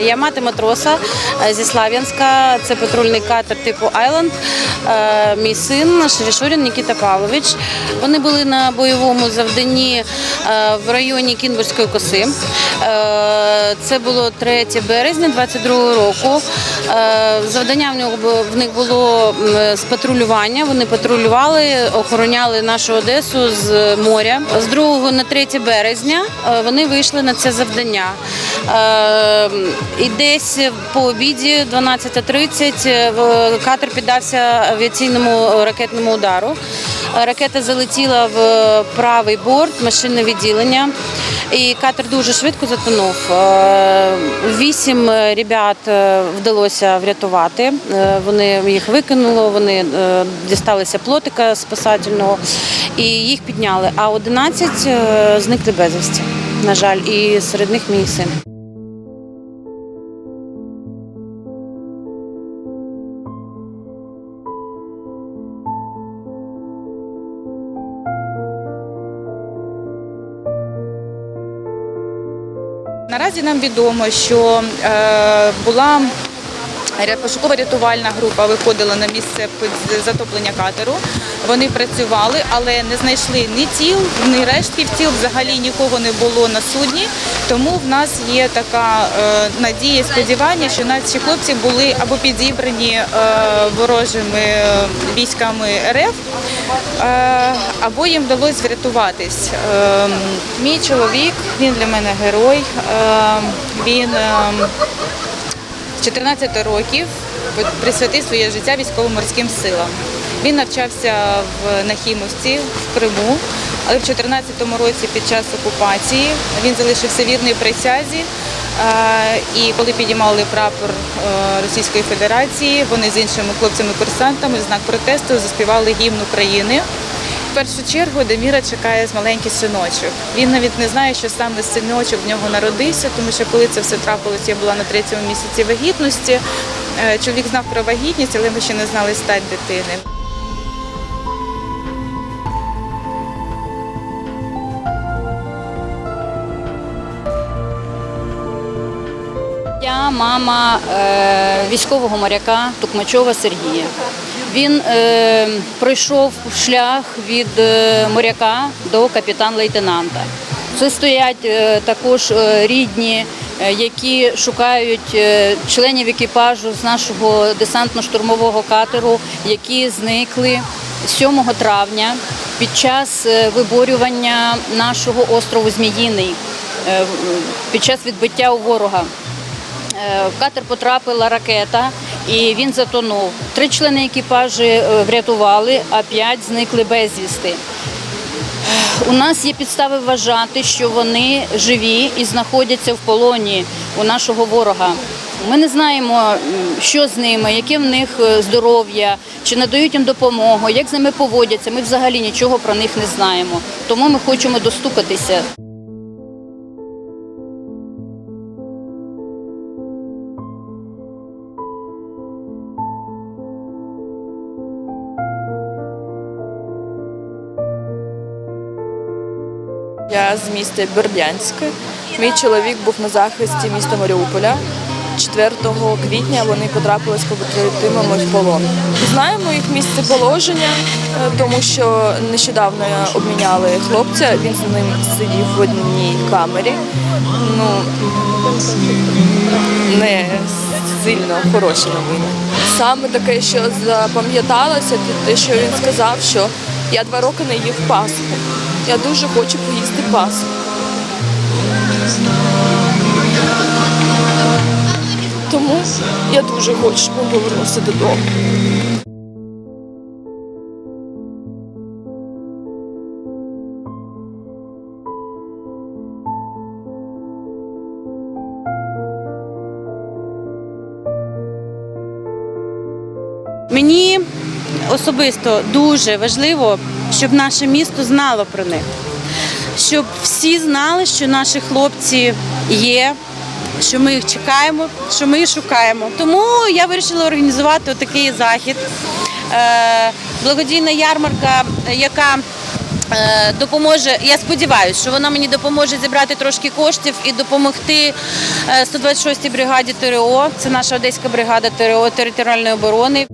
Я мати матроса е, зі Слав'янська. Це патрульний катер типу Айленд. Е, Мій син Шерішурін Нікіта Павлович. Вони були на бойовому завданні е, в районі Кінбурзької коси. Це було 3 березня 22-го року. Завдання в нього в них було з патрулювання. Вони патрулювали, охороняли нашу Одесу з моря. З 2 на 3 березня вони вийшли на це завдання. Е, І десь по обіді, 12.30, е, катер піддався авіаційному ракетному удару. Ракета залетіла в правий борт, машинне відділення. І катер дуже швидко затонув. Е, Вісім ребят е, вдалося врятувати. Вони їх викинуло, вони дісталися плотика спасательного і їх підняли. А 11 е, зникли безвісті, на жаль, і серед них мій син. Наразі нам відомо, що е, була ря- пошуково-рятувальна група виходила на місце затоплення катеру. Вони працювали, але не знайшли ні тіл, ні рештків тіл. Взагалі нікого не було на судні. Тому в нас є така е, надія, сподівання, що наші хлопці були або підібрані е, ворожими е, військами РФ, або їм вдалося врятуватись. Мій чоловік, він для мене герой. Він 14 років присвятив своє життя військово-морським силам. Він навчався в Нахімовці в Криму, але в 2014 році під час окупації він залишився вірний присязі. І коли підіймали прапор е, Російської Федерації, вони з іншими хлопцями-курсантами знак протесту заспівали гімн України. Першу чергу Деміра чекає з маленький синочок. Він навіть не знає, що саме синочок в нього народився, тому що коли це все трапилось, я була на третьому місяці вагітності. Е, Чоловік знав про вагітність, але ми ще не знали стать дитини. Я мама е, військового моряка Тукмачова Сергія. Він е, пройшов шлях від е, моряка до капітан-лейтенанта. Це стоять е, також е, рідні, е, які шукають е, членів екіпажу з нашого десантно-штурмового катеру, які зникли 7 травня під час е, виборювання нашого острову Зміїний е, під час відбиття у ворога. Е, В катер потрапила ракета і він затонув. Три члени екіпажу е, врятували, а п'ять зникли безвісти. У нас є підстави вважати, що вони живі і знаходяться в полоні у нашого ворога. Ми не знаємо, що з ними, яке в них е, здоров'я, чи надають їм допомогу, як з ними поводяться. Ми взагалі нічого про них не знаємо. Тому ми хочемо достукатися. Я з міста Бердянське. Мій чоловік був на захисті міста Маріуполя. 4 квітня вони потрапили з побратимами в полон. Знаємо їх місце положення, е, тому що нещодавно обміняли хлопця. Він з ним сидів в одній камері. Ну не сильно хороші новини. Саме таке, що запам'яталося, те, що він сказав, що я два роки не їв пасху. Я дуже хочу поїсти пасху. Тому я дуже хочу, щоб повернувся додому. Мені особисто дуже важливо, щоб наше місто знало про них, щоб всі знали, що наші хлопці є, що ми їх чекаємо, що ми їх шукаємо. Тому я вирішила організувати такий захід. Е, Благодійна ярмарка, яка е, допоможе. Я сподіваюся, що вона мені допоможе зібрати трошки коштів і допомогти е, 126-й бригаді ТРО. Це наша одеська бригада ТРО територіальної оборони.